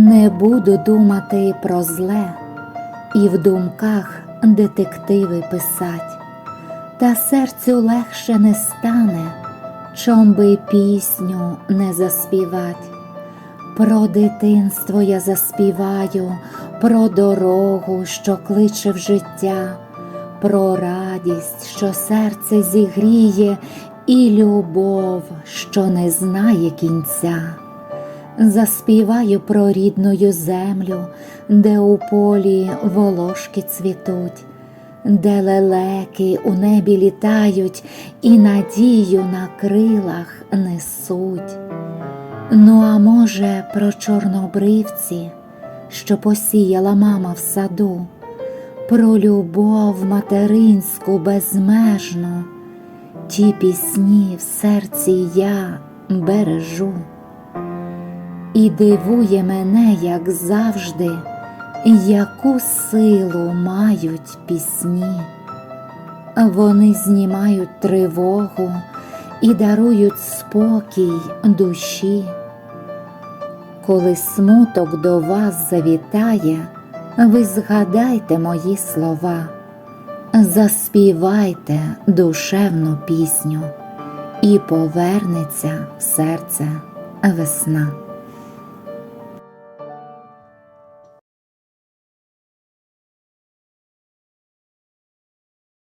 Не буду думати про зле і в думках детективи писать, та серцю легше не стане, чом би пісню не заспівать. Про дитинство я заспіваю, про дорогу, що кличе в життя, про радість, що серце зігріє, і любов, що не знає кінця. Заспіваю про рідную землю, де у полі волошки цвітуть, де лелеки у небі літають і надію на крилах несуть. Ну, а може, про чорнобривці, що посіяла мама в саду, про любов материнську безмежну, ті пісні в серці я бережу. І дивує мене, як завжди, яку силу мають пісні. Вони знімають тривогу і дарують спокій душі. Коли смуток до вас завітає, ви згадайте мої слова, заспівайте душевну пісню, і повернеться в серце весна.